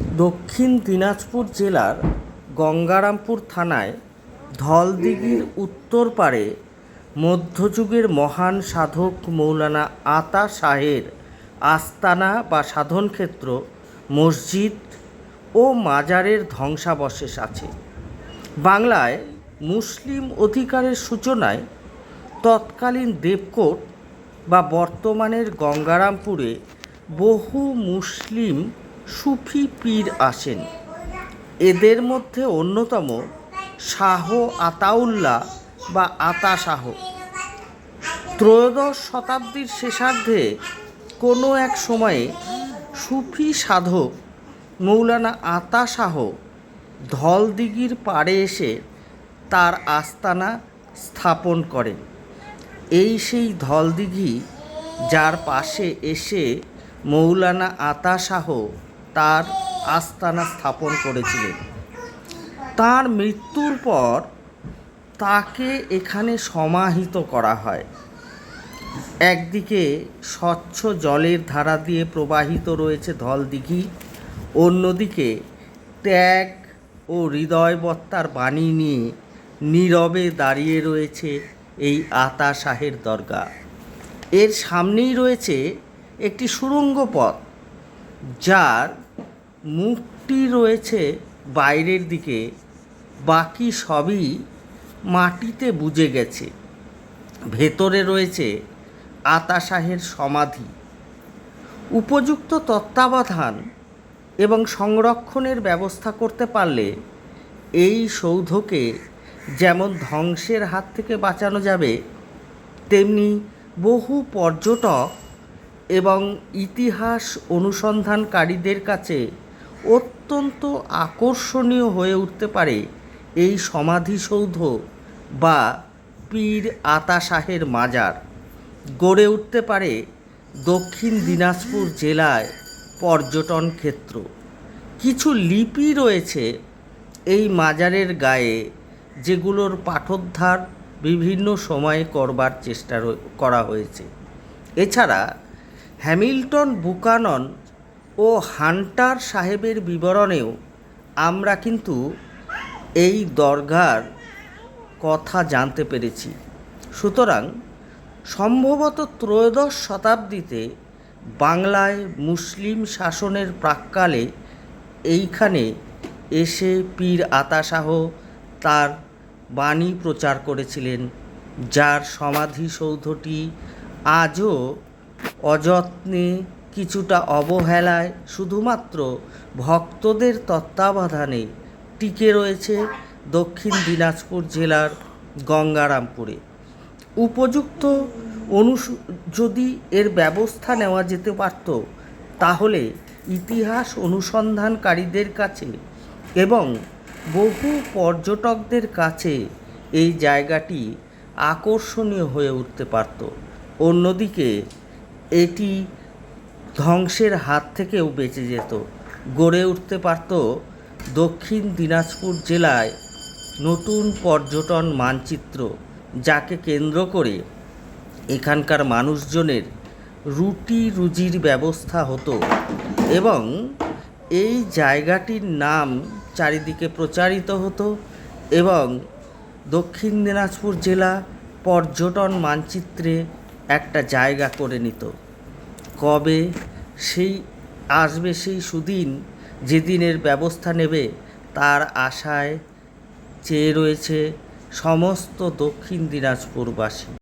দক্ষিণ দিনাজপুর জেলার গঙ্গারামপুর থানায় ধলদিঘির উত্তর পাড়ে মধ্যযুগের মহান সাধক মৌলানা আতা শাহের আস্তানা বা সাধনক্ষেত্র, মসজিদ ও মাজারের ধ্বংসাবশেষ আছে। বাংলায় মুসলিম অধিকারের সূচনায় তৎকালীন দেবকোট বা বর্তমানের গঙ্গারামপুরে বহু মুসলিম সুফি পীর আসেন। এদের মধ্যে অন্যতম শাহ আতাউল্লাহ বা আতা শাহ। ত্রয়োদশ শতাব্দীর শেষার্ধে কোনো এক সময়ে সুফি সাধক মৌলানা আতা শাহ ধলদিঘির পাড়ে এসে তার আস্তানা স্থাপন করেন। এই সেই ধলদিঘি যার পাশে এসে মৌলানা আতা শাহ তার আস্তানা স্থাপন করেছিলেন। তার মৃত্যুর পর তাকে এখানে সমাহিত করা হয়। একদিকে স্বচ্ছ জলের ধারা দিয়ে প্রবাহিত রয়েছে ধলদিঘি, অন্যদিকে ত্যাগ ও হৃদয়বত্তার বাণী নিয়ে নীরবে দাঁড়িয়ে রয়েছে এই আতা শাহের দরগা। এর সামনেই রয়েছে একটি সুড়ঙ্গ পথ, যার মুখটি রয়েছে বাইরের দিকে, বাকি সবই মাটিতে বুজে গেছে। ভেতরে রয়েছে আতা শাহের সমাধি। উপযুক্ত তত্ত্বাবধান এবং সংরক্ষণের ব্যবস্থা করতে পারলে এই সৌধকে যেমন ধ্বংসের হাত থেকে বাঁচানো যাবে, তেমনি বহু পর্যটক এবং ইতিহাস অনুসন্ধানকারীদের কাছে অত্যন্ত আকর্ষণীয় হয়ে উঠতে পারে এই সমাধিসৌধ বা পীর আতা শাহের মাজার। গড়ে উঠতে পারে দক্ষিণ দিনাজপুর জেলায় পর্যটন ক্ষেত্র। কিছু লিপি রয়েছে এই মাজারের গায়ে যেগুলোর পাঠোদ্ধার বিভিন্ন সময়ে করবার চেষ্টা করা হয়েছে। এছাড়া হ্যামিল্টন বুকানন ও হান্টার সাহেবের বিবরণেও আমরা কিন্তু এই দরগার কথা জানতে পেরেছি। সুতরাং সম্ভবত ত্রয়োদশ শতাব্দীতে বাংলায় মুসলিম শাসনের প্রাক্কালে এইখানে এসে পীর আতাশাহ তার বাণী প্রচার করেছিলেন, যার সমাধিসৌধটি আজও অযত্নে কিছুটা অবহেলায় শুধুমাত্র ভক্তদের তত্ত্বাবধানে টিকে রয়েছে দক্ষিণ দিনাজপুর জেলার গঙ্গারামপুরে। উপযুক্ত অনুসু, যদি এর ব্যবস্থা নেওয়া যেতে পারত, তাহলে ইতিহাস অনুসন্ধানকারীদের কাছে এবং বহু পর্যটকদের কাছে এই জায়গাটি আকর্ষণীয় হয়ে উঠতে পারত। অন্যদিকে এটি ধ্বংসের হাত থেকেও বেঁচে যেত। গড়ে উঠতে পারত দক্ষিণ দিনাজপুর জেলায় নতুন পর্যটন মানচিত্র, যাকে কেন্দ্র করে এখানকার মানুষজনের রুটি রুজির ব্যবস্থা হতো এবং এই জায়গাটির নাম চারিদিকে প্রচারিত হতো এবং দক্ষিণ দিনাজপুর জেলা পর্যটন মানচিত্রে একটা জায়গা করে নিত। কবে সেই আসবে সেই সুদিন যেদিনের ব্যবস্থা নেবে তার আশায় চেয়ে রয়েছে সমস্ত দক্ষিণ দিনাজপুরবাসী।